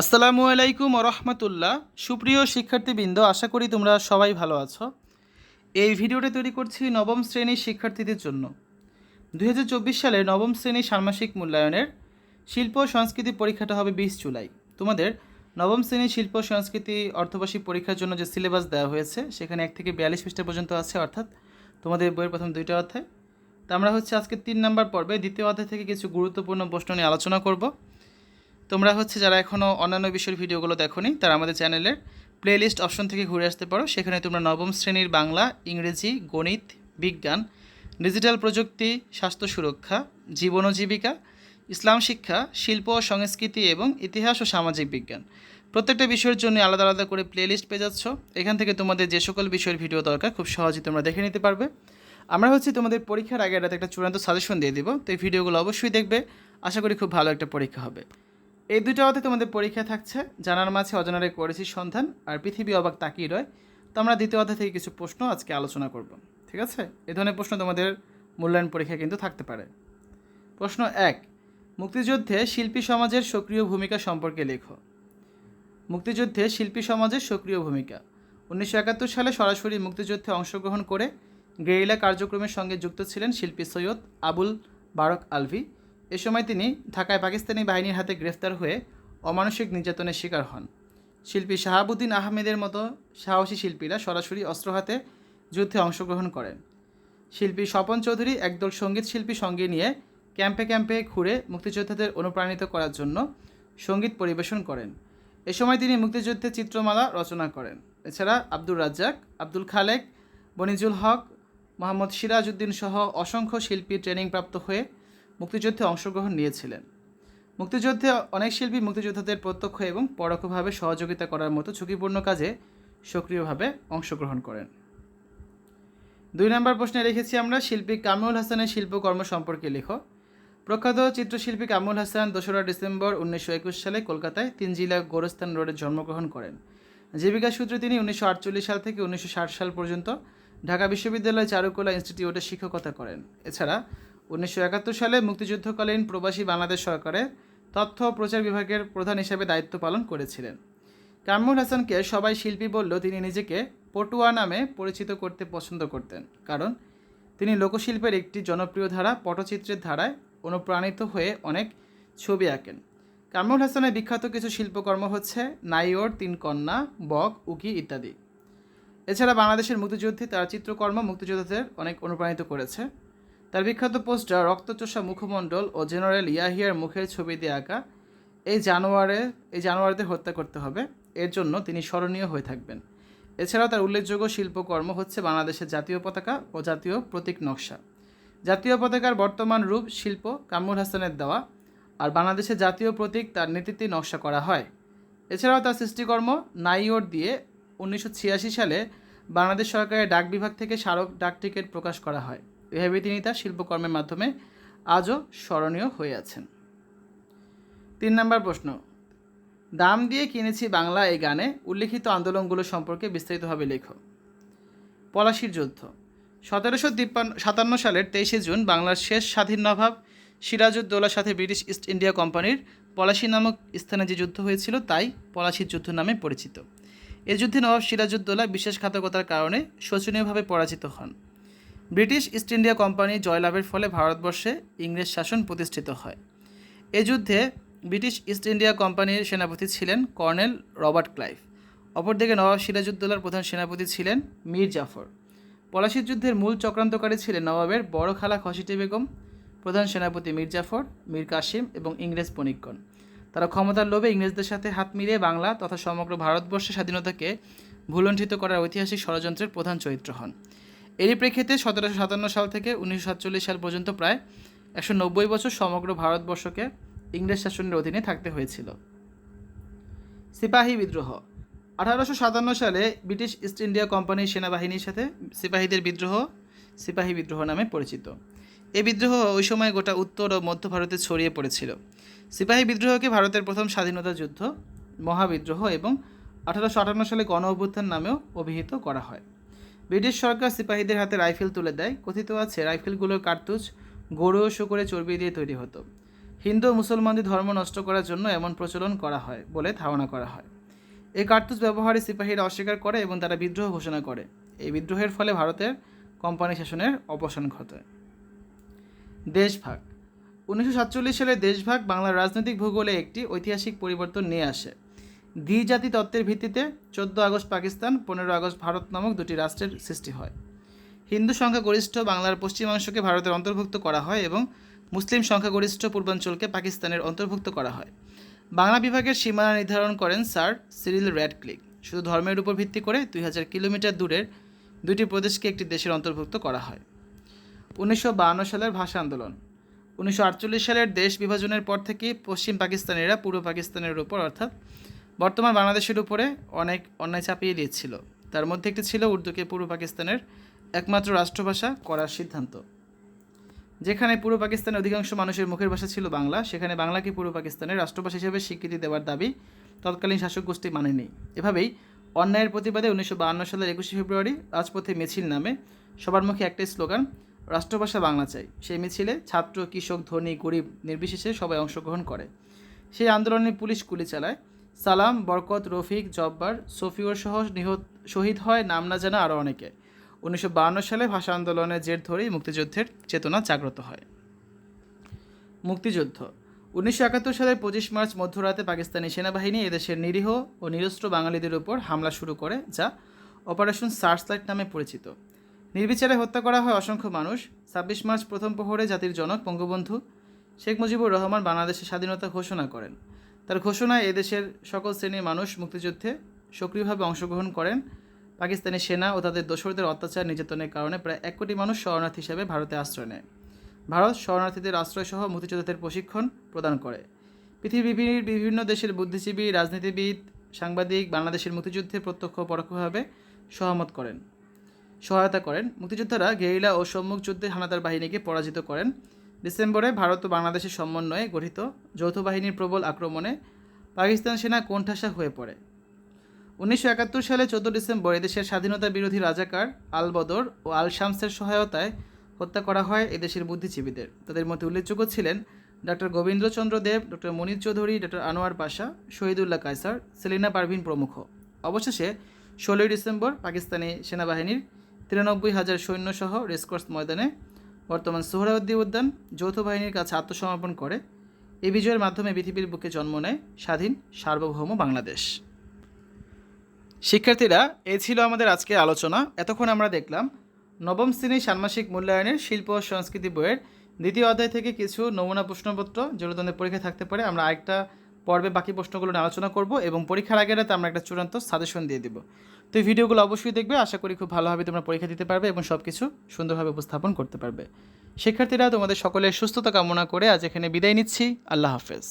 আসসালামু আলাইকুম রহমতুল্লাহ। সুপ্রিয় শিক্ষার্থীবৃন্দ, আশা করি তোমরা সবাই ভালো আছো। এই ভিডিওটা তৈরি করছি নবম শ্রেণির শিক্ষার্থীদের জন্য। দুই সালে নবম শ্রেণির ষান্মাসিক মূল্যায়নের শিল্প সংস্কৃতি পরীক্ষাটা হবে বিশ জুলাই। তোমাদের নবম শ্রেণির শিল্প, সংস্কৃতি অর্থবার্ষিক পরীক্ষার জন্য যে সিলেবাস দেওয়া হয়েছে, সেখানে এক থেকে বিয়াল্লিশ পৃষ্ঠা পর্যন্ত আছে, অর্থাৎ তোমাদের বইয়ের প্রথম দুইটা অধ্যায়। তো আমরা হচ্ছে আজকে তিন নাম্বার পর্বে দ্বিতীয় অধ্যায় থেকে কিছু গুরুত্বপূর্ণ প্রশ্ন নিয়ে আলোচনা করব। তোমরা হচ্ছে যারা এখনও অন্যান্য বিষয়ের ভিডিওগুলো দেখোনি, তারা আমাদের চ্যানেলের প্লেলিস্ট অপশন থেকে ঘুরে আসতে পারো। সেখানে তোমরা নবম শ্রেণির বাংলা, ইংরেজি, গণিত, বিজ্ঞান ডিজিটাল প্রযুক্তি, স্বাস্থ্য সুরক্ষা, জীবন ও জীবিকা, ইসলাম শিক্ষা, শিল্প ও সংস্কৃতি এবং ইতিহাস ও সামাজিক বিজ্ঞান। প্রত্যেকটা বিষয়ের জন্য আলাদা আলাদা করে প্লেলিস্ট পেয়ে যাচ্ছ। এখান থেকে তোমাদের যে সকল বিষয়ের ভিডিও দরকার, খুব সহজেই তোমরা দেখে নিতে পারবে। আমরা হচ্ছে তোমাদের পরীক্ষার আগে রাতে একটা চূড়ান্ত সাজেশন দিয়ে দিব। তো এই ভিডিওগুলো অবশ্যই দেখবে। আশা করি খুব ভালো একটা পরীক্ষা হবে। এই দুটো অতে তোমাদের পরীক্ষা থাকছে। জানার মাঝে অজানারে করেছি সন্ধান, আর পৃথিবী অবাক তাকিয়ে রয়। তো আমরা দ্বিতীয় অধ্যায় থেকে কিছু প্রশ্ন আজকে আলোচনা করব, ঠিক আছে? এ ধরনের প্রশ্ন তোমাদের মূল্যায়ন পরীক্ষা কিন্তু থাকতে পারে। প্রশ্ন এক, মুক্তিযুদ্ধে শিল্পী সমাজের সক্রিয় ভূমিকা সম্পর্কে লেখো। মুক্তিযুদ্ধে শিল্পী সমাজের সক্রিয় ভূমিকা। উনিশশো একাত্তর সালে সরাসরি মুক্তিযুদ্ধে অংশগ্রহণ করে গেরিলা কার্যক্রমের সঙ্গে যুক্ত ছিলেন শিল্পী সৈয়দ আবুল বারক আলভি। এ সময় তিনি ঢাকায় পাকিস্তানি বাহিনীর হাতে গ্রেফতার হয়ে অমানসিক নির্যাতনের শিকার হন। শিল্পী শাহাবুদ্দিন আহমেদের মতো সাহসী শিল্পীরা সরাসরি অস্ত্র হাতে যুদ্ধে অংশগ্রহণ করেন। শিল্পী স্বপন চৌধুরী একদল সংগীত শিল্পী সঙ্গে নিয়ে ক্যাম্পে ক্যাম্পে ঘুরে মুক্তিযোদ্ধাদের অনুপ্রাণিত করার জন্য সংগীত পরিবেশন করেন। এ সময় তিনি মুক্তিযুদ্ধে চিত্রমালা রচনা করেন। এছাড়া আব্দুর রাজ্জাক, আব্দুল খালেক, বনিজুল হক, মোহাম্মদ সিরাজ উদ্দিন সহ অসংখ্য শিল্পী ট্রেনিংপ্রাপ্ত হয়ে মুক্তিযুদ্ধে অংশগ্রহণ নিয়েছিলেন। মুক্তিযুদ্ধে অনেক শিল্পী মুক্তিযোদ্ধাদের প্রত্যক্ষ এবং পরোক্ষভাবে সহযোগিতা করার মতো ঝুঁকিপূর্ণ কাজে সক্রিয়ভাবে অংশগ্রহণ করেন। দুই নম্বর প্রশ্নে রেখেছি আমরা শিল্পী কামরুল হাসানের শিল্পকর্ম সম্পর্কে লেখো। প্রখ্যাত চিত্রশিল্পী কামরুল হাসান দোসরা ডিসেম্বর উনিশশো একুশ সালে কলকাতায় তিনজিলা গোরস্থান রোডে জন্মগ্রহণ করেন। জীবিকা সূত্রে তিনি উনিশশো আটচল্লিশ সাল থেকে উনিশশো ষাট সাল পর্যন্ত ঢাকা বিশ্ববিদ্যালয় চারুকলা ইনস্টিটিউটে শিক্ষকতা করেন। এছাড়া উনিশশো একাত্তর সালে মুক্তিযুদ্ধকালীন প্রবাসী বাংলাদেশ সরকারের তথ্য প্রচার বিভাগের প্রধান হিসেবে দায়িত্ব পালন করেছিলেন। কামরুল হাসানকে সবাই শিল্পী বললেও তিনি নিজেকে পটুয়া নামে পরিচিত করতে পছন্দ করতেন, কারণ তিনি লোকশিল্পের একটি জনপ্রিয় ধারা, পটচিত্রের ধারায় অনুপ্রাণিত হয়ে অনেক ছবি আঁকেন। কামরুল হাসানের বিখ্যাত কিছু শিল্পকর্ম হচ্ছে নাইওর, তিন কন্যা, বক, উকি ইত্যাদি। এছাড়া বাংলাদেশের মুক্তিযুদ্ধে তার চিত্রকর্ম মুক্তিযোদ্ধাদের অনেক অনুপ্রাণিত করেছে। তার বিখ্যাত পোস্টার রক্তচোষা মুখমণ্ডল ও জেনারেল ইয়াহিয়ার মুখের ছবি দিয়ে আঁকা। এই জানোয়ারে, এই জানোয়ারদের হত্যা করতে হবে। এর জন্য তিনি স্মরণীয় হয়ে থাকবেন। এছাড়াও তার উল্লেখযোগ্য শিল্পকর্ম হচ্ছে বাংলাদেশের জাতীয় পতাকা ও জাতীয় প্রতীক নকশা। জাতীয় পতাকার বর্তমান রূপ শিল্প কামরুল হাসানের দেওয়া আর বাংলাদেশের জাতীয় প্রতীক তার নেতৃত্বে নকশা করা হয়। এছাড়াও তার সৃষ্টিকর্ম নাইওর দিয়ে উনিশশো ছিয়াশি সালে বাংলাদেশ সরকারের ডাক বিভাগ থেকে স্মারক ডাক টিকিট প্রকাশ করা হয়। এভাবে তিনি তার শিল্পকর্মের মাধ্যমে আজও স্মরণীয় হয়ে আছেন। তিন নম্বর প্রশ্ন, দাম দিয়ে কিনেছি বাংলা এই গানে উল্লিখিত আন্দোলনগুলো সম্পর্কে বিস্তারিতভাবে লেখো। পলাশির যুদ্ধ, সতেরোশো তিপ্পান্ন, সাতান্ন সালের তেইশে জুন বাংলার শেষ স্বাধীন নবাব সিরাজউদ্দৌলার সাথে ব্রিটিশ ইস্ট ইন্ডিয়া কোম্পানির পলাশি নামক স্থানে যে যুদ্ধ হয়েছিল তাই পলাশির যুদ্ধ নামে পরিচিত। এ যুদ্ধে নবাব সিরাজউদ্দৌলা বিশ্বাসঘাতকতার কারণে শোচনীয়ভাবে পরাজিত হন। ব্রিটিশ ইস্ট ইন্ডিয়া কোম্পানি জয়লাভের ফলে ভারতবর্ষে ইংরেজ শাসন প্রতিষ্ঠিত হয়। এ যুদ্ধে ব্রিটিশ ইস্ট ইন্ডিয়া কোম্পানির সেনাপতি ছিলেন কর্নেল রবার্ট ক্লাইভ। অপরদিকে নবাব সিরাজউদ্দৌলার প্রধান সেনাপতি ছিলেন মীর জাফর। পলাশির যুদ্ধের মূল চক্রান্তকারী ছিলেন নবাবের বড় খালা খসিটি বেগম, প্রধান সেনাপতি মীর জাফর, মীর কাসিম এবং ইংরেজ বণিকগণ তারা ক্ষমতার লোভে ইংরেজদের সাথে হাত মিলিয়ে বাংলা তথা সমগ্র ভারতবর্ষের স্বাধীনতাকে ভুলণ্ঠিত করার ঐতিহাসিক ষড়যন্ত্রের প্রধান চরিত্র হন। এরই প্রেক্ষিতে সতেরোশো সাতান্ন সাল থেকে উনিশশো সাতচল্লিশ সাল পর্যন্ত প্রায় একশো নব্বই বছর সমগ্র ভারতবর্ষকে ইংরেজ শাসনের অধীনে থাকতে হয়েছিল। সিপাহী বিদ্রোহ। আঠারোশো সাতান্ন সালে ব্রিটিশ ইস্ট ইন্ডিয়া কোম্পানির সেনাবাহিনীর সাথে সিপাহীদের বিদ্রোহ, সিপাহী বিদ্রোহ নামে পরিচিত। এই বিদ্রোহ ওই সময় গোটা উত্তর ও মধ্য ভারতে ছড়িয়ে পড়েছিল। সিপাহী বিদ্রোহকে ভারতের প্রথম স্বাধীনতা যুদ্ধ, মহাবিদ্রোহ এবং আঠারোশো আটান্ন সালে গণ অভ্যুত্থান নামেও অভিহিত করা হয়। ব্রিটিশ সরকার সিপাহীদের হাতে রাইফেল তুলে দেয়। কথিত আছে, রাইফেলগুলোর কার্তুজ গরু ও শুকরে চর্বি দিয়ে তৈরি হতো। হিন্দু মুসলমানদের ধর্ম নষ্ট করার জন্য এমন প্রচলন করা হয় বলে ধারণা করা হয়। এই কার্তুজ ব্যবহারে সিপাহীরা অস্বীকার করে এবং তারা বিদ্রোহ ঘোষণা করে। এই বিদ্রোহের ফলে ভারতের কোম্পানি শাসনের অবসান ঘটে। দেশভাগ। উনিশশো সাতচল্লিশ সালে দেশভাগ বাংলার রাজনৈতিক ভূগোলে একটি ঐতিহাসিক পরিবর্তন নিয়ে আসে। দ্বিজাতি তত্ত্বের ভিত্তিতে চোদ্দ আগস্ট পাকিস্তান, পনেরো আগস্ট ভারত নামক দুটি রাষ্ট্রের সৃষ্টি হয়। হিন্দু সংখ্যাগরিষ্ঠ বাংলার পশ্চিমাংশকে ভারতের অন্তর্ভুক্ত করা হয় এবং মুসলিম সংখ্যাগরিষ্ঠ পূর্বাঞ্চলকে পাকিস্তানের অন্তর্ভুক্ত করা হয়। বাংলা বিভাগের সীমানা নির্ধারণ করেন স্যার সিরিল র্যাডক্লিক শুধু ধর্মের উপর ভিত্তি করে দুই হাজার কিলোমিটার দূরের দুটি প্রদেশকে একটি দেশের অন্তর্ভুক্ত করা হয়। উনিশশো সালের ভাষা আন্দোলন। উনিশশো আটচল্লিশ সালের দেশ বিভাজনের পর থেকে পশ্চিম পাকিস্তানিরা পূর্ব পাকিস্তানের উপর, অর্থাৎ বর্তমান বাংলাদেশের উপরে অনেক অন্যায় চাপিয়ে দিয়েছিল। তার মধ্যে একটি ছিল উর্দুকে পূর্ব পাকিস্তানের একমাত্র রাষ্ট্রভাষা করার সিদ্ধান্ত। যেখানে পূর্ব পাকিস্তানের অধিকাংশ মানুষের মুখের ভাষা ছিল বাংলা, সেখানে বাংলাকে পূর্ব পাকিস্তানের রাষ্ট্রভাষা হিসেবে স্বীকৃতি দেওয়ার দাবি তৎকালীন শাসক গোষ্ঠী মানেনি। এভাবেই অন্যায়ের প্রতিবাদে উনিশশো বাহান্ন সালের একুশে ফেব্রুয়ারি রাজপথে মিছিল নামে সবার মুখে একটাই স্লোগান, রাষ্ট্রভাষা বাংলা চাই। সেই মিছিলে ছাত্র, কৃষক, ধনী, গরিব নির্বিশেষে সবাই অংশগ্রহণ করে। সেই আন্দোলনে পুলিশ গুলি চালায়। সালাম, বরকত, রফিক, জব্বার, সফিউর সহ নিহত, শহীদ হয় নাম না জানা আরও অনেকে। উনিশশো সালে ভাষা আন্দোলনের জের ধরেই মুক্তিযুদ্ধের চেতনা জাগ্রত হয়। মুক্তিযুদ্ধ। উনিশশো একাত্তর সালের পঁচিশ মার্চ মধ্যরাতে পাকিস্তানি সেনাবাহিনী এদেশের নিরীহ ও নিরস্ত্র বাঙালিদের উপর হামলা শুরু করে, যা অপারেশন সার্চলাইট নামে পরিচিত। নির্বিচারে হত্যা করা হয় অসংখ্য মানুষ। ছাব্বিশ মার্চ প্রথম প্রহরে জাতির জনক, বঙ্গবন্ধু শেখ মুজিবুর রহমান বাংলাদেশের স্বাধীনতা ঘোষণা করেন। তার ঘোষণায় এদেশের সকল শ্রেণির মানুষ মুক্তিযুদ্ধে সক্রিয়ভাবে অংশগ্রহণ করেন। পাকিস্তানি সেনা ও তাদের দোসরদের অত্যাচার নির্যাতনের কারণে প্রায় এক কোটি মানুষ শরণার্থী হিসেবে ভারতে আশ্রয় নেয়। ভারত শরণার্থীদের আশ্রয়সহ মুক্তিযোদ্ধাদের প্রশিক্ষণ প্রদান করে। পৃথিবীর বিভিন্ন দেশের বুদ্ধিজীবী, রাজনীতিবিদ, সাংবাদিক বাংলাদেশের মুক্তিযুদ্ধে প্রত্যক্ষ পরোক্ষভাবে সহমত করেন। সহায়তা করেন। মুক্তিযোদ্ধারা গেরিলা ও সম্মুখ যুদ্ধে হানাদার বাহিনীকে পরাজিত করেন। ডিসেম্বরে ভারত ও বাংলাদেশের সমন্বয়ে গঠিত যৌথ বাহিনীর প্রবল আক্রমণে পাকিস্তান সেনা কোণঠাসা হয়ে পড়ে। উনিশশো একাত্তর সালে চোদ্দ ডিসেম্বর এদেশের স্বাধীনতা বিরোধী রাজাকার আল বদর ও আল শামসের সহায়তায় হত্যা করা হয় এদেশের বুদ্ধিজীবীদের। তাদের মধ্যে উল্লেখযোগ্য ছিলেন doctor Gobindachandra Dev doctor Munir Chowdhury doctor Anwar Pasha, Shahidullah Kaiser, Selina Parvin প্রমুখ। অবশেষে ষোলোই ডিসেম্বর পাকিস্তানি সেনাবাহিনীর তিরানব্বই হাজার সৈন্যসহ রেসকোর্স ময়দানে বর্তমান সোহরাওয়ার্দী উদ্যান যৌথ বাহিনীর কাছে আত্মসমর্পণ করে। এ বিজয়ের মাধ্যমে পৃথিবীর বুকে জন্ম নেয় স্বাধীন, সার্বভৌম বাংলাদেশ। শিক্ষার্থীরা, এ ছিল আমাদের আজকের আলোচনা। এতক্ষণ আমরা দেখলাম নবম শ্রেণির ষান্মাসিক মূল্যায়নের শিল্প ও সংস্কৃতি বইয়ের দ্বিতীয় অধ্যায় থেকে কিছু নমুনা প্রশ্নপত্র যেগুলো তোমাদের পরীক্ষায় থাকতে পারে। আমরা আরেকটা পর্বে বাকি প্রশ্নগুলো নিয়ে আলোচনা করব এবং পরীক্ষার আগে রাতে আমরা একটা চূড়ান্ত সাজেশন দিয়ে দিব। তো এই ভিডিওগুলো অবশ্যই দেখবে। আশা করি খুব ভালোভাবে তোমরা পরীক্ষা দিতে পারবে এবং সব কিছু সুন্দরভাবে উপস্থাপন করতে পারবে। শিক্ষার্থীরা, তোমাদের সকলের সুস্থতা কামনা করে আজ এখানে বিদায় নিচ্ছি। আল্লাহ হাফেজ।